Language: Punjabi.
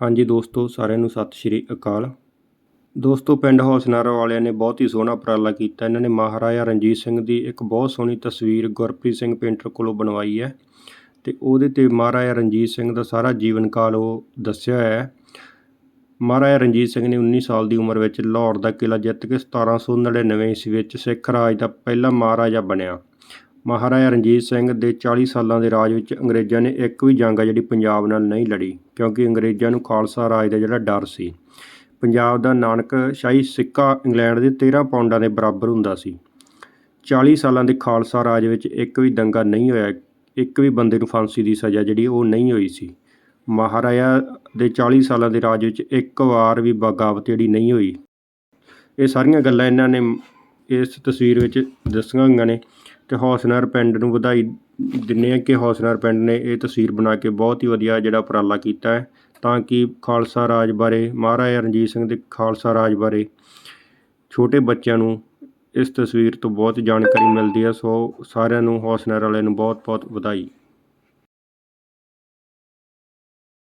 ਹਾਂਜੀ ਦੋਸਤੋ, ਸਾਰਿਆਂ ਨੂੰ ਸਤਿ ਸ਼੍ਰੀ ਅਕਾਲ। ਦੋਸਤੋ, ਪਿੰਡ ਹੌਸਨਾਰ ਵਾਲਿਆਂ ਨੇ ਬਹੁਤ ਹੀ ਸੋਹਣਾ ਉਪਰਾਲਾ ਕੀਤਾ। ਇਹਨਾਂ ਨੇ ਮਹਾਰਾਜਾ ਰਣਜੀਤ ਸਿੰਘ ਦੀ ਇੱਕ ਬਹੁਤ ਸੋਹਣੀ ਤਸਵੀਰ ਗੁਰਪ੍ਰੀਤ ਸਿੰਘ ਪੇਂਟਰ ਕੋਲੋਂ ਬਣਵਾਈ ਹੈ ਤੇ ਉਹਦੇ ਤੇ ਮਹਾਰਾਜਾ ਰਣਜੀਤ ਸਿੰਘ ਦਾ ਸਾਰਾ ਜੀਵਨ ਕਾਲ ਉਹ ਦੱਸਿਆ ਹੈ। ਮਹਾਰਾਜਾ ਰਣਜੀਤ ਸਿੰਘ ਨੇ 19 ਸਾਲ ਦੀ ਉਮਰ ਵਿੱਚ ਲਾਹੌਰ ਦਾ ਕਿਲ੍ਹਾ ਜਿੱਤ ਕੇ 1799 ਈਸਵੀ ਵਿੱਚ ਸਿੱਖ ਰਾਜ ਦਾ ਪਹਿਲਾ ਮਹਾਰਾਜਾ ਬਣਿਆ। ਮਹਾਰਾਜਾ ਰਣਜੀਤ ਸਿੰਘ ਦੇ 40 ਸਾਲਾਂ ਦੇ ਰਾਜ ਵਿੱਚ ਅੰਗਰੇਜ਼ਾਂ ਨੇ ਇੱਕ ਵੀ ਜੰਗ ਆ ਜਿਹੜੀ ਪੰਜਾਬ ਨਾਲ ਨਹੀਂ ਲੜੀ, ਕਿਉਂਕਿ ਅੰਗਰੇਜ਼ਾਂ ਨੂੰ ਖਾਲਸਾ ਰਾਜ ਦਾ ਜਿਹੜਾ ਡਰ ਸੀ। ਪੰਜਾਬ ਦਾ ਨਾਨਕ ਸ਼ਾਹੀ ਸਿੱਕਾ ਇੰਗਲੈਂਡ ਦੇ 13 ਪਾਉਂਡਾਂ ਦੇ ਬਰਾਬਰ ਹੁੰਦਾ ਸੀ। 40 ਸਾਲਾਂ ਦੇ ਖਾਲਸਾ ਰਾਜ ਵਿੱਚ ਇੱਕ ਵੀ ਦੰਗਾ ਨਹੀਂ ਹੋਇਆ, ਇੱਕ ਵੀ ਬੰਦੇ ਨੂੰ ਫਾਂਸੀ ਦੀ ਸਜ਼ਾ ਜਿਹੜੀ ਉਹ ਨਹੀਂ ਹੋਈ ਸੀ। ਮਹਾਰਾਜਾ ਦੇ 40 ਸਾਲਾਂ ਦੇ ਰਾਜ ਵਿੱਚ ਇੱਕ ਵਾਰ ਵੀ ਬਗਾਵਤ ਜਿਹੜੀ ਨਹੀਂ ਹੋਈ। ਇਹ ਸਾਰੀਆਂ ਗੱਲਾਂ ਇਹਨਾਂ ਨੇ ਇਸ ਤਸਵੀਰ ਵਿੱਚ ਦੱਸੀਆਂ ਹੋਈਆਂ ਨੇ। ਅਤੇ ਹੌਸਨਾਰ ਪਿੰਡ ਨੂੰ ਵਧਾਈ ਦਿੰਦੇ ਹਾਂ ਕਿ ਹੌਸਨਾਰ ਪਿੰਡ ਨੇ ਇਹ ਤਸਵੀਰ ਬਣਾ ਕੇ ਬਹੁਤ ਹੀ ਵਧੀਆ ਜਿਹੜਾ ਉਪਰਾਲਾ ਕੀਤਾ ਹੈ, ਤਾਂ ਕਿ ਖਾਲਸਾ ਰਾਜ ਬਾਰੇ, ਮਹਾਰਾਜਾ ਰਣਜੀਤ ਸਿੰਘ ਦੇ ਖਾਲਸਾ ਰਾਜ ਬਾਰੇ ਛੋਟੇ ਬੱਚਿਆਂ ਨੂੰ ਇਸ ਤਸਵੀਰ ਤੋਂ ਬਹੁਤ ਜਾਣਕਾਰੀ ਮਿਲਦੀ ਹੈ, ਸੋ ਸਾਰਿਆਂ ਨੂੰ ਹੌਸਨਾਰ ਵਾਲਿਆਂ ਨੂੰ ਬਹੁਤ ਬਹੁਤ ਵਧਾਈ।